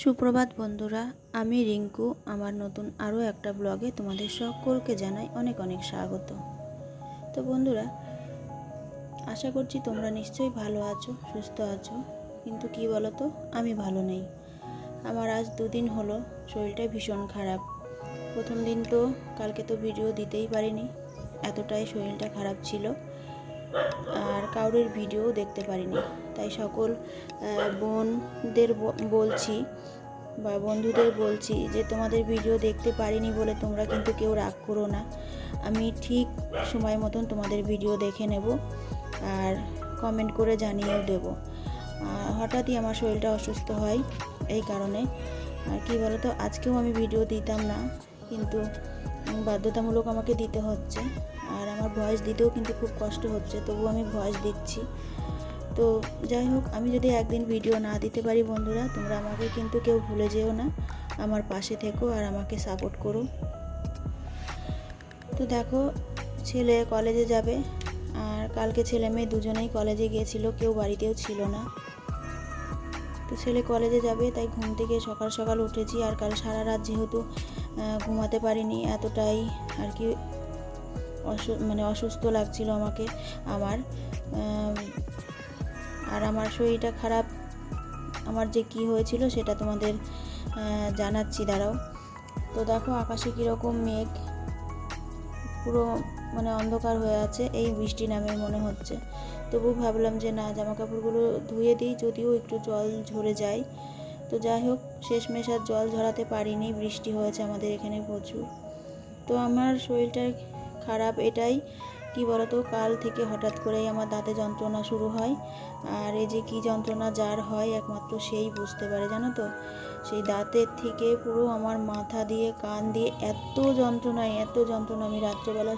সুপ্রভাত বন্ধুরা, আমি রিঙ্কু। আমার নতুন আরও একটা ব্লগে তোমাদের সকলকে জানাই অনেক অনেক স্বাগত। তো বন্ধুরা, আশা করছি তোমরা নিশ্চয়ই ভালো আছো, সুস্থ আছো। কিন্তু কি বলো তো আমি ভালো নেই। আমার আজ দুদিন হলো, শরীরটা ভীষণ খারাপ। প্রথম দিন তো কালকে তো ভিডিও দিতেই পারিনি, এতটাই শরীরটা খারাপ ছিল। আর কাউরের ভিডিও দেখতে পারিনি। তাই সকল বোনদের বলছি বা বন্ধুদের বলছি যে, তোমাদের ভিডিও দেখতে পারিনি বলে তোমরা কিন্তু কেউ রাগ করো না। আমি ঠিক সময় মতন তোমাদের ভিডিও দেখে নেব আর কমেন্ট করে জানিয়েও দেব। হঠাৎই আমার শরীরটা অসুস্থ হয় এই কারণে। আর কি তো আজকেও আমি ভিডিও দিতাম না, কিন্তু বাধ্যতামূলক আমাকে দিতে হচ্ছে। আমার ভয়েস দিতেও কিন্তু খুব কষ্ট হচ্ছে তবু আমি ভয়েস দিচ্ছি। তো যাই হোক, আমি যদি একদিন ভিডিও না দিতে পারি বন্ধুরা, তোমরা আমাকে কিন্তু কেউ ভুলে যেও না। আমার পাশে থেকো আর আমাকে সাপোর্ট করো। তো দেখো, ছেলে কলেজে যাবে, আর কালকে ছেলে মেয়ে দুজনেই কলেজে গিয়েছিল, কেউ বাড়িতেও ছিল না। তো ছেলে কলেজে যাবে, তাই ঘুম থেকে সকাল সকাল উঠেছি, আর কাল সারা রাত যেহেতু ঘুমাতে পারিনি, এতটাই আর কি অসু- মানে অসুস্থ লাগছিল আমাকে, আমার আর আমার শরীরটা খারাপ, আমার যে কি হয়েছিল সেটা তোমাদের জানাচ্ছি, দাঁড়াও। তো দেখো আকাশে কীরকম মেঘ, পুরো মানে অন্ধকার হয়ে আছে, এই বৃষ্টি নামে মনে হচ্ছে। তবু ভাবলাম যে না জামা কাপড়গুলো ধুয়ে দিই, যদিও একটু জল ঝরে যায়। তো যাই হোক, শেষমেশ আর জল ঝরাতে পারিনি, বৃষ্টি হয়েছে আমাদের এখানে প্রচুর। তো আমার শরীরটা খারাপ এটাই। কি বলতো, কাল থেকে হঠাৎ করেই আমার দাঁতে যন্ত্রণা শুরু হয়। আর এই যে কি যন্ত্রণা যার হয় একমাত্র সেই বুঝতে পারে, জানো তো? সেই দাঁতের থেকে পুরো আমার মাথা দিয়ে, কান দিয়ে এত যন্ত্রণা এত যন্ত্রণা আমি রাত্রেবেলা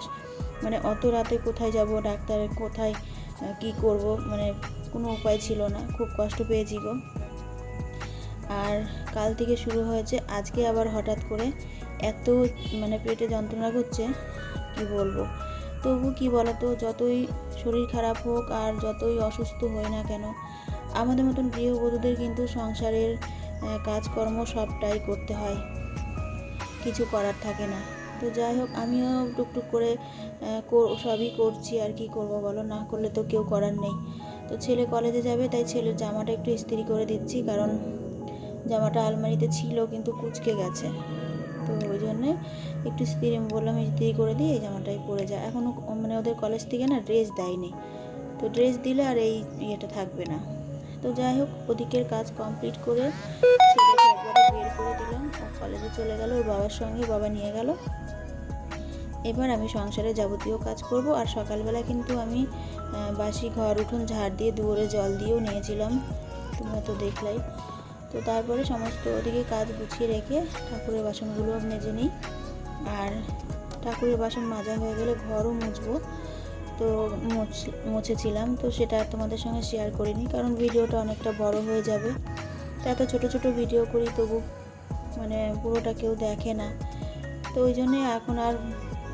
মানে অত রাতে কোথায় যাব ডাক্তারের কোথায় কি করব মানে কোনো উপায় ছিল না, খুব কষ্ট পেয়েছি গো। আর কাল থেকে শুরু হয়েছে, আজকে আবার হঠাৎ করে এত মানে পেটে যন্ত্রণা করছে কি বলব? তবু কি বলতো, যতই শরীর খারাপ হোক আর যতই অসুস্থ হই না কেন, আমাদের মতন গৃহবধূদের কিন্তু সংসারের কাজকর্ম সবটাই করতে হয়। কিছু করার থাকে না। তো যাই হোক, আমিও টুকটুক করে, সবই করছি আর কি করব বলো? না করলে তো কেউ করার নেই। তো ছেলে কলেজে যাবে, তাই ছেলের জামাটা একটু ইস্ত্রি করে দিচ্ছি, কারণ জামাটা আলমারিতে ছিল কিন্তু কুচকে গেছে। তো ওই জন্যে একটু ইস্ত্রি বললাম ইস্ত্রি করে দিয়ে এই জামাটাই পরে যায় এখনও মানে ওদের কলেজ থেকে না ড্রেস দেয়নি। তো ড্রেস দিলে আর এই ইয়েটা থাকবে না। তো যাই হোক, ওদিকের কাজ কমপ্লিট করে বের করে দিলাম। ও কলেজে চলে গেল, ওর বাবার সঙ্গে বাবা নিয়ে গেল। এবার আমি সংসারে যাবতীয় কাজ করব। আর সকালবেলা কিন্তু আমি বাসি ঘর, উঠোন, ঝাড় দিয়ে, দুয়ারে জল দিয়েও নিয়েছিলাম। তোমরা তো দেখলাই। তো তারপরে সমস্ত ওদিকে কাজ গুছিয়ে রেখে ঠাকুরের বাসনগুলো মেজে নিই। আর ঠাকুরের বাসন মাজা হয়ে গেলে ঘরও মুছবো। তো মুছ- মুছেছিলাম, তো সেটা তোমাদের সঙ্গে শেয়ার করিনি কারণ ভিডিওটা অনেকটা বড় হয়ে যাবে। তো এত ছোটো ছোটো ভিডিও করি তবু মানে পুরোটা কেউ দেখে না। তো ওই জন্যে এখন আর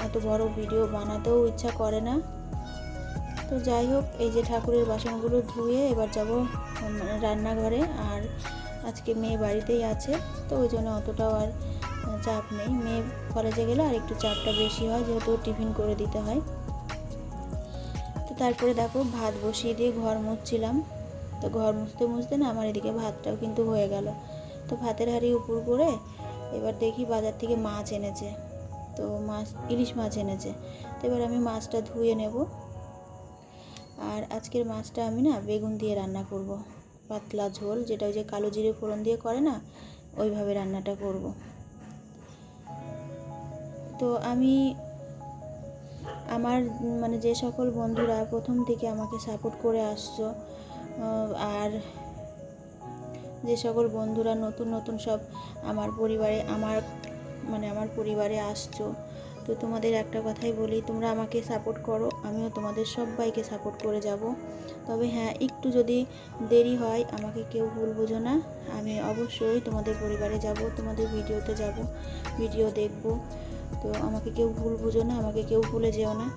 এত বড় ভিডিও বানাতেও ইচ্ছা করে না। তো যাই হোক, এই যে ঠাকুরের বাসনগুলো ধুয়ে এবার যাব রান্নাঘরে। আর আজকে মেয়ে বাড়িতেই আছে, তো ওই জন্য অতটাও আর চাপ নেই। মেয়ে কলেজে গেলে আর একটু চাপটা বেশি হয়, যেহেতু টিফিন করে দিতে হয়। তো তারপরে দেখো, ভাত বসিয়ে দিয়ে ঘর মুছছিলাম। তো ঘর মুছতে মুছতে না আমার এদিকে ভাতটাও কিন্তু হয়ে গেল। তো ভাতের হাঁড়ি উপর করে এবার দেখি বাজার থেকে মাছ এনেছে। তো মাছ, ইলিশ মাছ এনেছে। তো এবার আমি মাছটা ধুয়ে নেব। আর আজকের মাছটা আমি না বেগুন দিয়ে রান্না করব। পাতলা ঝোল, যেটা ওই যে কালো জিরে ফোড়ন দিয়ে করে না, ওইভাবে রান্নাটা করব। তো আমি আমার মানে যে সকল বন্ধুরা প্রথম থেকে আমাকে সাপোর্ট করে আসছো আর যে সকল বন্ধুরা নতুন নতুন সব আমার পরিবারে, আমার মানে আমার পরিবারে আসছো তো তোমাদের একটা কথাই বলি, তোমরা আমাকে সাপোর্ট করো, আমিও তোমাদের সবাইকে সাপোর্ট করে যাব। তবে হ্যাঁ একটু যদি দেরি হয়, আমাকে কেউ ভুল বোঝো না। আমি অবশ্যই তোমাদের পরিবারে যাব, তোমাদের ভিডিওতে যাব, ভিডিও দেখব। তো আমাকে কেউ ভুল বুঝো না, আমাকে কেউ ভুলে যেও না।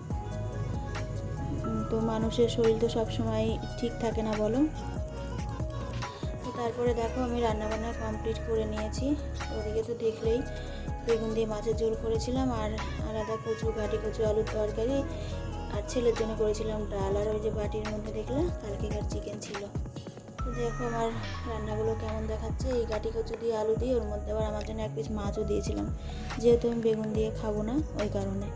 তো মানুষের শরীর তো সব সময় ঠিক থাকে না বলো। তারপরে দেখো আমি রান্নাবান্না কমপ্লিট করে নিয়েছি। ওদিকে তো দেখলেই বেগুন দিয়ে মাছের ঝোল করেছিলাম আর আলাদা কচু ঘাটি কচু, আলুর তরকারি আর ছেলের জন্য করেছিলাম ডাল। আর ওই যে বাটির মধ্যে দেখলে কালকেকার চিকেন ছিল। দেখো আমার রান্নাগুলো কেমন দেখাচ্ছে। এই গাটি কচু দিয়ে আলু দিয়ে ওর মধ্যে আবার আমার জন্য এক পিস মাছও দিয়েছিলাম। যেহেতু আমি বেগুন দিয়ে খাব না, ওই কারণে।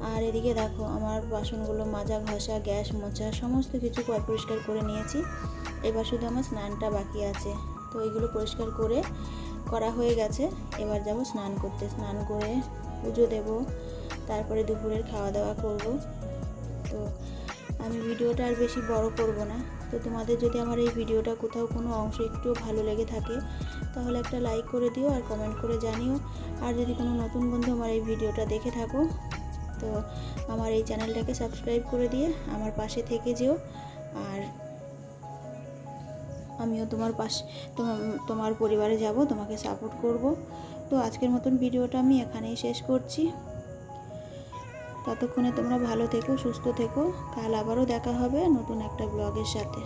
আর এদিকে দেখো, আমার বাসনগুলো মাজা, ঘষা, গ্যাস, মোছা, সমস্ত কিছু পর পরিষ্কার করে নিয়েছি। এবার শুধু আমার স্নানটা বাকি আছে। তো এইগুলো পরিষ্কার করে করা হয়ে গেছে। এবার যাব স্নান করতে। স্নান করে পুজো দেব। তারপরে দুপুরের খাওয়া দাওয়া করব। তো আমি ভিডিওটা আর বেশি বড় করব না। তো তোমাদের যদি আমার এই ভিডিওটা কোথাও কোনো অংশ একটু ভালো লেগে থাকে, তাহলে একটা লাইক করে দিও আর কমেন্ট করে জানিও। আর যদি কোনো নতুন বন্ধু আমার এই ভিডিওটা দেখে থাকো তো আমার এই চ্যানেলটাকে সাবস্ক্রাইব করে দিয়ে আমার পাশে থেকে যেও। আর আমিও তোমার পাশ তোমার পরিবারে যাব, তোমাকে সাপোর্ট করব। তো আজকের মতন ভিডিওটা আমি এখানেই শেষ করছি। ততক্ষণে তোমরা ভালো থেকো, সুস্থ থেকো। কাল আবারও দেখা হবে নতুন একটা ব্লগের সাথে।